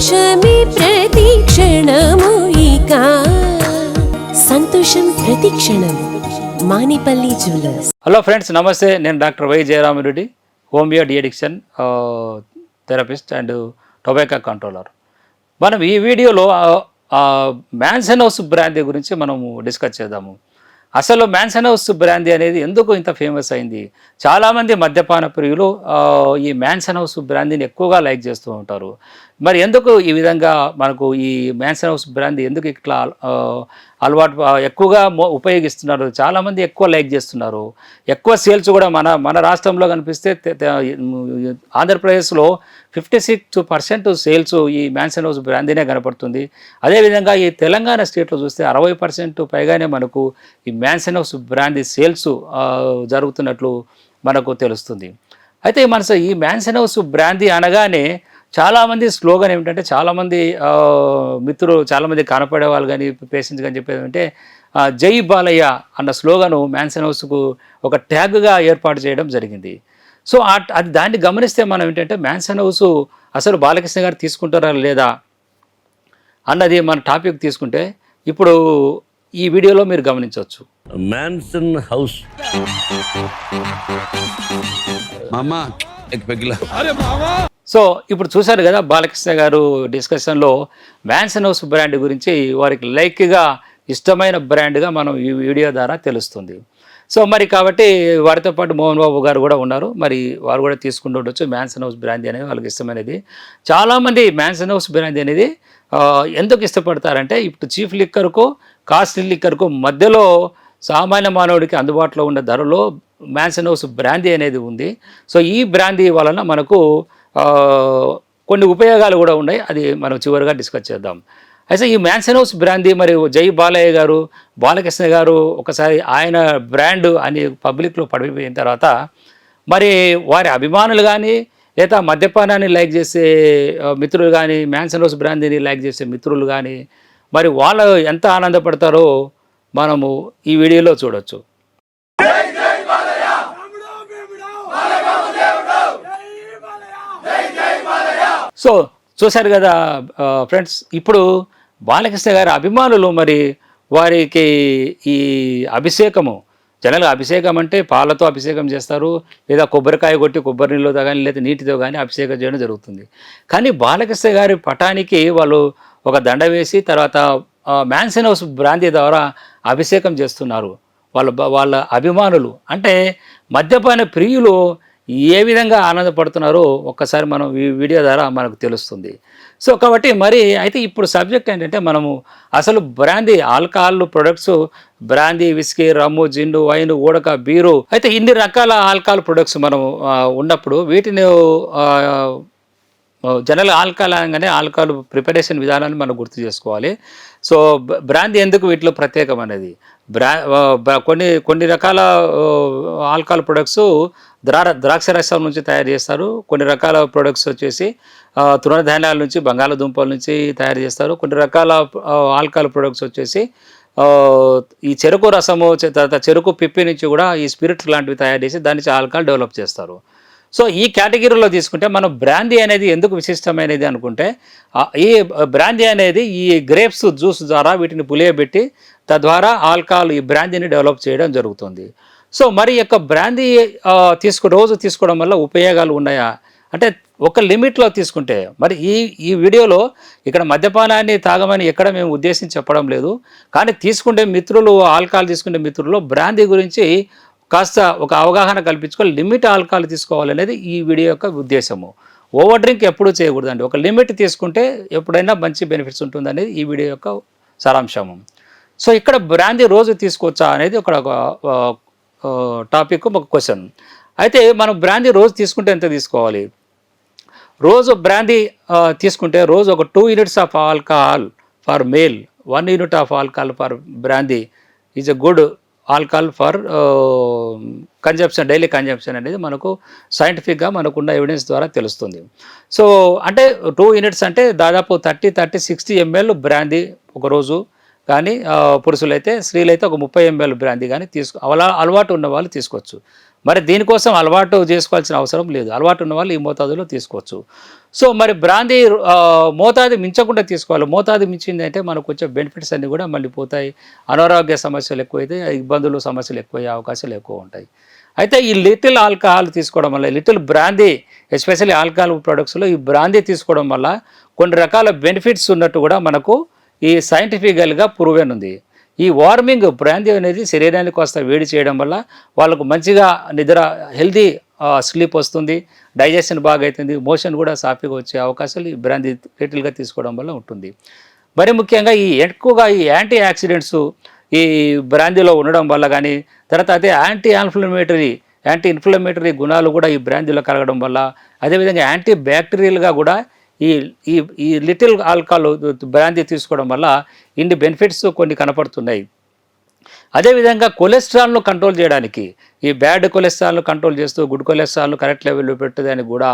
సంతోషమే ప్రతి క్షణము ఇక. సంతోషం ప్రతి క్షణము మానిపల్లి జ్యువెలర్స్. హలో ఫ్రెండ్స్ నమస్తే. నేను doctor Y Jayaramireddy homeo deaddiction therapist and tobacco controller. మనం ఈ వీడియోలో మ్యాన్సన్ హౌస్ బ్రాందీ గురించి మనము డిస్కస్ చేద్దాము. అసలు మ్యాన్సన్ హౌస్ బ్రాందీ అనేది ఎందుకు ఇంత ఫేమస్ అయింది? చాలామంది మద్యపాన ప్రియులు ఈ మ్యాన్సన్ హౌస్ బ్రాందీని ఎక్కువగా లైక్ చేస్తూ ఉంటారు. మరి ఎందుకు ఈ విధంగా మనకు ఈ మ్యాన్సన్ హౌస్ బ్రాందీ ఎందుకు ఇట్లా అలవాటు ఎక్కువగా ఉపయోగిస్తున్నారు? చాలామంది ఎక్కువ లైక్ చేస్తున్నారు. ఎక్కువ సేల్స్ కూడా మన మన రాష్ట్రంలో కనిపిస్తే ఆంధ్రప్రదేశ్లో ఫిఫ్టీ సిక్స్ పర్సెంట్ సేల్స్ ఈ మ్యాన్సన్ హౌస్ బ్రాందీనే కనపడుతుంది. అదేవిధంగా ఈ తెలంగాణ స్టేట్లో చూస్తే అరవై పర్సెంట్ పైగానే మనకు ఈ మ్యాన్సన్ హౌస్ బ్రాందీ సేల్స్ జరుగుతున్నట్లు మనకు తెలుస్తుంది. అయితే మన ఈ మ్యాన్సన్ హౌస్ బ్రాందీ అనగానే చాలామంది స్లోగన్ ఏమిటంటే చాలామంది మిత్రులు చాలామంది కనపడే వాళ్ళు కానీ పేషెంట్స్ కానీ చెప్పేది అంటే జై బాలయ్య అన్న స్లోగను మ్యాన్సన్ హౌస్కు ఒక ట్యాగ్గా ఏర్పాటు చేయడం జరిగింది. సో అది దాన్ని గమనిస్తే మనం ఏంటంటే మ్యాన్సన్ హౌస్ అసలు బాలకృష్ణ గారు తీసుకుంటారా లేదా అన్నది మన టాపిక్ తీసుకుంటే ఇప్పుడు ఈ వీడియోలో మీరు గమనించవచ్చు. Mansion house. మామా! సో ఇప్పుడు చూశారు కదా బాలకృష్ణ గారు డిస్కషన్లో వ్యాన్సన్ హౌస్ బ్రాండ్ గురించి వారికి లైక్గా ఇష్టమైన బ్రాండ్గా మనం ఈ వీడియో ద్వారా తెలుస్తుంది. సో మరి కాబట్టి వారితో పాటు మోహన్ బాబు గారు కూడా ఉన్నారు. మరి వారు కూడా తీసుకుంటూ ఉండొచ్చు. మ్యాన్సన్ హౌస్ బ్రాందీ అనేది వాళ్ళకి ఇష్టమైనది. చాలామంది మ్యాన్సన్ హౌస్ బ్రాందీ అనేది ఎందుకు ఇష్టపడతారంటే ఇప్పుడు చీఫ్ లిక్కర్కు కాస్ట్లీ లిక్కర్కు మధ్యలో సామాన్య మానవుడికి అందుబాటులో ఉన్న ధరలో మ్యాన్సన్ హౌస్ బ్రాందీ అనేది ఉంది. సో ఈ బ్రాందీ వలన మనకు కొన్ని ఉపయోగాలు కూడా ఉన్నాయి. అది మనం చివరిగా డిస్కస్ చేద్దాం. అయితే ఈ మ్యాన్సన్ హౌస్ బ్రాందీ మరి జై బాలయ్య గారు బాలకృష్ణ గారు ఒకసారి ఆయన బ్రాండ్ అని పబ్లిక్లో పడిపోయిన తర్వాత మరి వారి అభిమానులు కానీ లేదా మద్యపానాన్ని లైక్ చేసే మిత్రులు కానీ మ్యాన్సన్ హౌస్ బ్రాందీని లైక్ చేసే మిత్రులు కానీ మరి వాళ్ళు ఎంత ఆనందపడతారో మనము ఈ వీడియోలో చూడొచ్చు. సో చూశారు కదా ఫ్రెండ్స్ ఇప్పుడు బాలకృష్ణ గారి అభిమానులు మరి వారికి ఈ అభిషేకము జనరల్గా అభిషేకం అంటే పాలతో అభిషేకం చేస్తారు లేదా కొబ్బరికాయ కొట్టి కొబ్బరి నీళ్ళతో కానీ లేదా నీటితో కానీ అభిషేకం చేయడం జరుగుతుంది. కానీ బాలకృష్ణ గారి పటానికి వాళ్ళు ఒక దండ వేసి తర్వాత మ్యాన్సన్ హౌస్ బ్రాంతి ద్వారా అభిషేకం చేస్తున్నారు. వాళ్ళ వాళ్ళ అభిమానులు. అంటే మద్యపాన ప్రియులు ఏ విధంగా ఆనందపడుతున్నారో ఒక్కసారి మనం ఈ వీడియో ద్వారా మనకు తెలుస్తుంది. సో కాబట్టి మరి అయితే ఇప్పుడు సబ్జెక్ట్ ఏంటంటే మనము అసలు brandy alcohol products brandy whisky rum జిండు wine ఊడక బీరు అయితే ఇన్ని రకాల ఆల్కహాల్ ప్రొడక్ట్స్ మనం ఉన్నప్పుడు వీటిని జనరల్ ఆల్కహాల్ అనగానే ఆల్కహాల్ ప్రిపరేషన్ విధానాన్ని మనం గుర్తు చేసుకోవాలి. సో బ్రాంది ఎందుకు వీటిలో ప్రత్యేకమైనది? బ్రా కొన్ని కొన్ని రకాల ఆల్కహాల్ ప్రొడక్ట్స్ ద్రా ద్రాక్ష రసం నుంచి తయారు చేస్తారు. కొన్ని రకాల ప్రొడక్ట్స్ వచ్చేసి తృణధాన్యాల నుంచి బంగాళదుంపల నుంచి తయారు చేస్తారు. కొన్ని రకాల ఆల్కహాల్ ప్రొడక్ట్స్ వచ్చేసి ఈ చెరుకు రసము తర్వాత చెరుకు పిప్పి నుంచి కూడా ఈ స్పిరిట్ లాంటివి తయారు చేసి దాని నుంచి ఆల్కహాల్ డెవలప్ చేస్తారు. సో ఈ కేటగిరీలో తీసుకుంటే మనం బ్రాందీ అనేది ఎందుకు విశిష్టమైనది అనుకుంటే ఈ బ్రాందీ అనేది ఈ గ్రేప్స్ జ్యూస్ ద్వారా వీటిని పులియబెట్టి తద్వారా ఆల్కహాల్ ఈ బ్రాందీని డెవలప్ చేయడం జరుగుతుంది. సో మరి యొక్క బ్రాందీ తీసుకు రోజు తీసుకోవడం వల్ల ఉపయోగాలు ఉన్నాయా? అంటే ఒక లిమిట్లో తీసుకుంటే మరి ఈ ఈ వీడియోలో ఇక్కడ మద్యపానాన్ని తాగమని ఎక్కడ మేము ఉద్దేశించి చెప్పడం లేదు. కానీ తీసుకుంటే మిత్రులు ఆల్కహాల్ తీసుకునే మిత్రులు బ్రాందీ గురించి కాస్త ఒక అవగాహన కల్పించుకొని లిమిట్ ఆల్కహాల్ తీసుకోవాలనేది ఈ వీడియో యొక్క ఉద్దేశము. ఓవర్ డ్రింక్ ఎప్పుడూ చేయకూడదండి. ఒక లిమిట్ తీసుకుంటే ఎప్పుడైనా మంచి బెనిఫిట్స్ ఉంటుందనేది ఈ వీడియో యొక్క సారాంశము. సో ఇక్కడ బ్రాందీ రోజు తీసుకోవచ్చా అనేది ఒక టాపిక్ ఒక క్వశ్చన్. అయితే మనం బ్రాందీ రోజు తీసుకుంటే ఎంత తీసుకోవాలి? రోజు బ్రాందీ తీసుకుంటే రోజు ఒక two units of alcohol for male one unit of alcohol for brandy is a good alcohol for consumption daily consumption అనేది మనకు సైంటిఫిక్గా మనకున్న ఎవిడెన్స్ ద్వారా తెలుస్తుంది. సో అంటే టూ యూనిట్స్ అంటే దాదాపు thirty thirty sixty ML brandy ఒకరోజు కానీ పురుషులైతే స్త్రీలైతే ఒక ముప్పై ఎంఎల్ బ్రాందీ కానీ తీసుకో అలా అలవాటు ఉన్న వాళ్ళు తీసుకోవచ్చు. మరి దీనికోసం అలవాటు చేసుకోవాల్సిన అవసరం లేదు. అలవాటు ఉన్న వాళ్ళు ఈ మోతాదులో తీసుకోవచ్చు. సో మరి బ్రాందీ మోతాదు మించకుండా తీసుకోవాలి. మోతాదు మించింది అంటే మనకు వచ్చే బెనిఫిట్స్ అన్నీ కూడా మళ్ళీ పోతాయి. అనారోగ్య సమస్యలు ఎక్కువైతే ఇబ్బందులు సమస్యలు ఎక్కువయ్యే అవకాశాలు ఎక్కువ ఉంటాయి. అయితే ఈ లిటిల్ ఆల్కహాల్ తీసుకోవడం వల్ల లిటిల్ బ్రాందీ ఎస్పెషల్లీ ఆల్కహాల్ ప్రొడక్ట్స్లో ఈ బ్రాందీ తీసుకోవడం వల్ల కొన్ని రకాల బెనిఫిట్స్ ఉన్నట్టు కూడా మనకు ఈ సైంటిఫికల్గా ప్రూవెన్ ఉంది ఈ వార్మింగ్ బ్రాందీ అనేది శరీరానికి కాస్త వేడి చేయడం వల్ల వాళ్ళకు మంచిగా నిద్ర హెల్దీ స్లీప్ వస్తుంది డైజెషన్ బాగా అవుతుంది మోషన్ కూడా సాఫీగా వచ్చే అవకాశాలు ఈ బ్రాంతి కెటిల్గా తీసుకోవడం వల్ల ఉంటుంది. మరి ముఖ్యంగా ఈ ఎక్కువగా ఈ యాంటీ యాక్సిడెంట్స్ ఈ బ్రాందీలో ఉండడం వల్ల కానీ తర్వాత అదే యాంటీ ఇన్ఫ్లమేటరీ యాంటీ ఇన్ఫ్లమేటరీ గుణాలు కూడా ఈ బ్రాందీలో కలగడం వల్ల అదేవిధంగా యాంటీ బ్యాక్టీరియల్గా కూడా ఈ ఈ ఈ లిటిల్ ఆల్కహాల్ బ్రాందీ తీసుకోవడం వల్ల ఇన్ని బెనిఫిట్స్ కొన్ని కనపడుతున్నాయి. అదేవిధంగా కొలెస్ట్రాల్ను కంట్రోల్ చేయడానికి ఈ బ్యాడ్ కొలెస్ట్రాల్ను కంట్రోల్ చేస్తూ గుడ్ కొలెస్ట్రాల్ను కరెక్ట్ లెవెల్లో పెట్టడానికి కూడా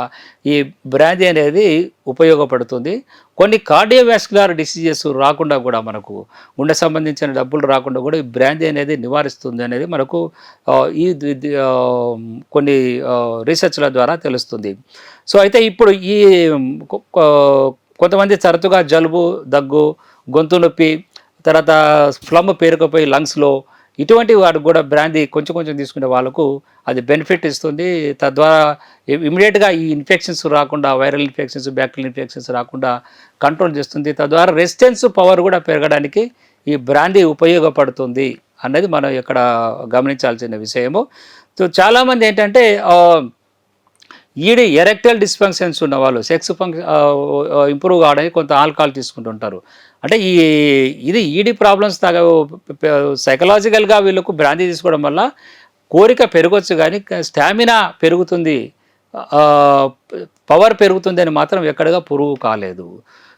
ఈ బ్రాందీ అనేది ఉపయోగపడుతుంది. కొన్ని కార్డియోవాస్కులర్ డిసీజెస్ రాకుండా కూడా మనకు గుండె సంబంధించిన డబ్బులు రాకుండా కూడా ఈ బ్రాందీ అనేది నివారిస్తుంది అనేది మనకు ఈ కొన్ని రీసెర్చ్ల ద్వారా తెలుస్తుంది. సో అయితే ఇప్పుడు ఈ కొంతమంది తరచుగా జలుబు దగ్గు గొంతు నొప్పి తర్వాత ఫ్లమ్ పేరుకుపోయి లంగ్స్లో ఇటువంటి వాడు కూడా బ్రాందీ కొంచెం కొంచెం తీసుకునే వాళ్ళకు అది బెనిఫిట్ ఇస్తుంది. తద్వారా ఇమీడియట్గా ఈ ఇన్ఫెక్షన్స్ రాకుండా వైరల్ ఇన్ఫెక్షన్స్ బ్యాక్టీరియల్ ఇన్ఫెక్షన్స్ రాకుండా కంట్రోల్ చేస్తుంది. తద్వారా రెసిస్టెన్స్ పవర్ కూడా పెరగడానికి ఈ బ్రాందీ ఉపయోగపడుతుంది అన్నది మనం ఇక్కడ గమనించాల్సిన విషయము. సో చాలామంది ఏంటంటే ఈడీ ఎరెక్టల్ డిస్ఫంక్షన్స్ ఉన్న వాళ్ళు సెక్స్ ఫంక్షన్ ఇంప్రూవ్ కావడానికి కొంత ఆల్కహాల్ తీసుకుంటుంటారు. అంటే ఈ ఇది ఈడి ప్రాబ్లమ్స్ తాగ సైకలాజికల్గా వీళ్ళకు బ్రాందీ తీసుకోవడం వల్ల కోరిక పెరగవచ్చు కానీ స్టామినా పెరుగుతుంది పవర్ పెరుగుతుంది అని మాత్రం ఎక్కడగా పురుగు కాలేదు.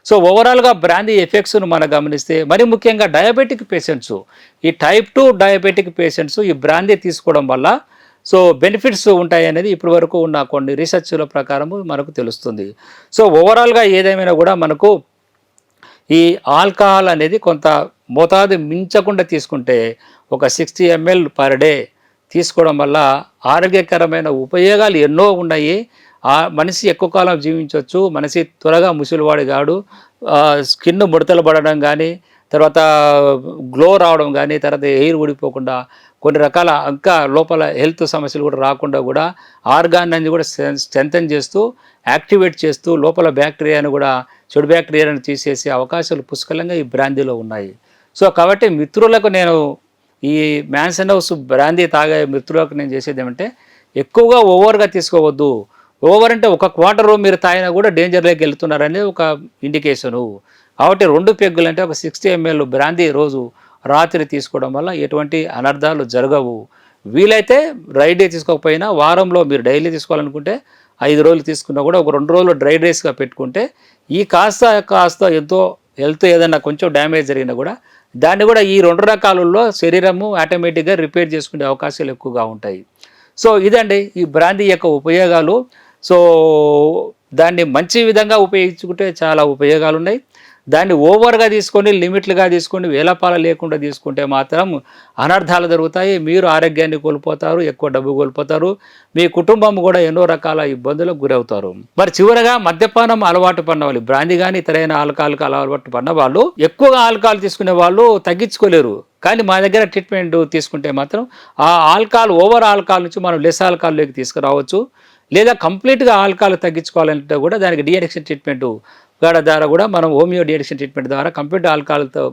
సో ఓవరాల్గా బ్రాందీ ఎఫెక్ట్స్ను మనం గమనిస్తే మరి ముఖ్యంగా డయాబెటిక్ పేషెంట్స్ ఈ టైప్ టూ డయాబెటిక్ పేషెంట్స్ ఈ బ్రాందీ తీసుకోవడం వల్ల సో బెనిఫిట్స్ ఉంటాయి అనేది ఇప్పటి వరకు ఉన్న కొన్ని రీసెర్చ్ల ప్రకారము మనకు తెలుస్తుంది. సో ఓవరాల్గా ఏదేమైనా కూడా మనకు ఈ ఆల్కహాల్ అనేది కొంత మోతాదు మించకుండా తీసుకుంటే ఒక సిక్స్టీ ఎంఎల్ పర్ డే తీసుకోవడం వల్ల ఆరోగ్యకరమైన ఉపయోగాలు ఎన్నో ఉన్నాయి. ఆ మనిషి ఎక్కువ కాలం జీవించవచ్చు మనిషి త్వరగా ముసలివాడు కాడు. స్కిన్ ముడతలు పడడం కానీ తర్వాత గ్లో రావడం కానీ తర్వాత ఎయిర్ ఊడిపోకుండా కొన్ని రకాల ఇంకా లోపల హెల్త్ సమస్యలు కూడా రాకుండా కూడా ఆర్గాన్ అనేది కూడా స్ట్రెంథన్ చేస్తూ యాక్టివేట్ చేస్తూ లోపల బ్యాక్టీరియాను కూడా చెడు బ్యాక్టీరియాను తీసేసే అవకాశాలు పుష్కలంగా ఈ బ్రాందీలో ఉన్నాయి. సో కాబట్టి మిత్రులకు నేను ఈ మ్యాన్సన్ హౌస్ బ్రాందీ తాగే మిత్రులకు నేను చేసేది ఏమంటే ఎక్కువగా ఓవర్గా తీసుకోవద్దు. ఓవర్ అంటే ఒక క్వార్టర్ మీరు తాగినా కూడా డేంజర్లోకి వెళ్తున్నారనేది ఒక ఇండికేషను. కాబట్టి రెండు పెగ్గులు అంటే ఒక సిక్స్టీ ఎంఎల్ బ్రాందీ రోజు రాత్రి తీసుకోవడం వల్ల ఎటువంటి అనర్థాలు జరగవు. వీలైతే డ్రై డే తీసుకోకపోయినా వారంలో మీరు డైలీ తీసుకోవాలనుకుంటే ఐదు రోజులు తీసుకున్నా కూడా ఒక రెండు రోజులు డ్రై డేస్గా పెట్టుకుంటే ఈ కాస్త కాస్త ఎంతో హెల్త్ ఏదైనా కొంచెం డ్యామేజ్ జరిగినా కూడా దాన్ని కూడా ఈ రెండు రకాలలో శరీరము ఆటోమేటిక్గా రిపేర్ చేసుకునే అవకాశాలు ఎక్కువగా ఉంటాయి. సో ఇదండి ఈ బ్రాందీ యొక్క ఉపయోగాలు. సో దాన్ని మంచి విధంగా ఉపయోగించుకుంటే చాలా ఉపయోగాలు ఉన్నాయి దాన్ని ఓవర్గా తీసుకొని లిమిట్లుగా తీసుకొని వేలపాల లేకుండా తీసుకుంటే మాత్రం అనర్థాలు జరుగుతాయి. మీరు ఆరోగ్యాన్ని కోల్పోతారు ఎక్కువ డబ్బు కోల్పోతారు. మీ కుటుంబం కూడా ఎన్నో రకాల ఇబ్బందులకు గురవుతారు. మరి చివరగా మద్యపానం అలవాటు పడిన వాళ్ళు బ్రాంది కానీ ఇతరైన ఆల్కహాల్కి అలవాటు పడిన వాళ్ళు ఎక్కువగా ఆల్కహాల్ తీసుకునే వాళ్ళు తగ్గించుకోలేరు. కానీ మా దగ్గర ట్రీట్మెంట్ తీసుకుంటే మాత్రం ఆ ఆల్కహాల్ ఓవర్ ఆల్కహాల్ నుంచి మనం లెస్ ఆల్కహాల్లోకి తీసుకురావచ్చు. లేదా కంప్లీట్గా ఆల్కహాల్ తగ్గించుకోవాలంటే కూడా దానికి డిఅడిక్షన్ ట్రీట్మెంట్ గాడ ద్వారా కూడా మనం హోమియో డిఅడిక్షన్ ట్రీట్మెంట్ ద్వారా కంప్లీట్ ఆల్కహాల్తో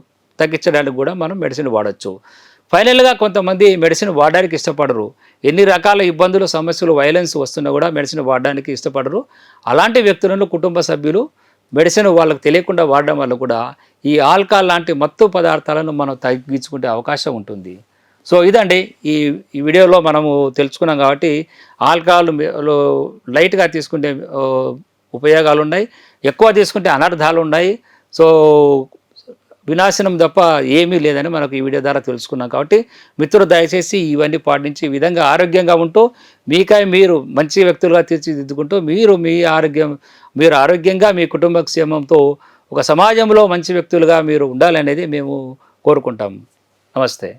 తగ్గించడానికి కూడా మనం మెడిసిన్ వాడచ్చు. ఫైనల్గా కొంతమంది మెడిసిన్ వాడడానికి ఇష్టపడరు. ఎన్ని రకాల ఇబ్బందులు సమస్యలు వైలెన్స్ వస్తున్నా కూడా మెడిసిన్ వాడడానికి ఇష్టపడరు. అలాంటి వ్యక్తులను కుటుంబ సభ్యులు మెడిసిన్ వాళ్ళకి తెలియకుండా వాడడం వల్ల కూడా ఈ ఆల్కహాల్ లాంటి మత్తు పదార్థాలను మనం తగ్గించుకునే అవకాశం ఉంటుంది. సో ఇదండి ఈ ఈ వీడియోలో మనము తెలుసుకున్నాం కాబట్టి ఆల్కహాల్ లైట్గా తీసుకుంటే ఉపయోగాలు ఉన్నాయి ఎక్కువ తీసుకుంటే అనర్థాలు ఉన్నాయి సో వినాశనం తప్ప ఏమీ లేదని మనకు ఈ వీడియో ద్వారా తెలుసుకున్నాం కాబట్టి మిత్రులు దయచేసి ఇవన్నీ పాటించి ఈ విధంగా ఆరోగ్యంగా ఉంటూ మీకై మీరు మంచి వ్యక్తులుగా తీర్చిదిద్దుకుంటూ మీరు మీ ఆరోగ్యం మీరు ఆరోగ్యంగా మీ కుటుంబ క్షేమంతో ఒక సమాజంలో మంచి వ్యక్తులుగా మీరు ఉండాలనేది మేము కోరుకుంటాం. నమస్తే.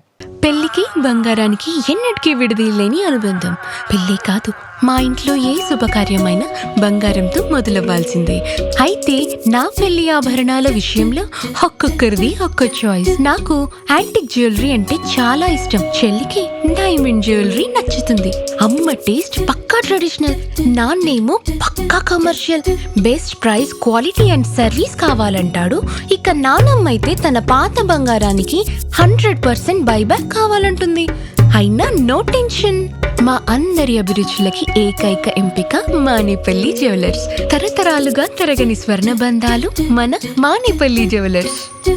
పెళ్ళికి బంగారానికి ఎన్నటికీ విడదీయలేని అనుబంధం. పెళ్ళి కాదు మా ఇంట్లో ఏ శుభకార్యమైనా బంగారంతో మొదలవ్వాల్సిందే. అయితే నా పెళ్ళి ఆభరణాల విషయంలో ఒక్కొక్కరిది ఒక్క చాయిస్ నాకు యాంటిక్ జ్యువెలరీ అంటే చాలా ఇష్టం. చెల్లికి డైమండ్ జ్యువెలరీ నచ్చుతుంది. అమ్మ టేస్ట్ పక్కా ట్రెడిషనల్ నాన్నేమో పక్కా commercial best price quality and service కావాలంటాడు. ఇక నానమ్మ అయితే తన పాత బంగారానికి హండ్రెడ్ పర్సెంట్ బై బ్యాక్ కావాలంటుంది. అయినా నో టెన్షన్. మా అందరి అభిరుచులకి ఏకైక ఎంపిక మానేపల్లి జ్యువెలర్స్. తరతరాలుగా తరగని స్వర్ణ బంధాలు మన మానేపల్లి జ్యువెలర్స్.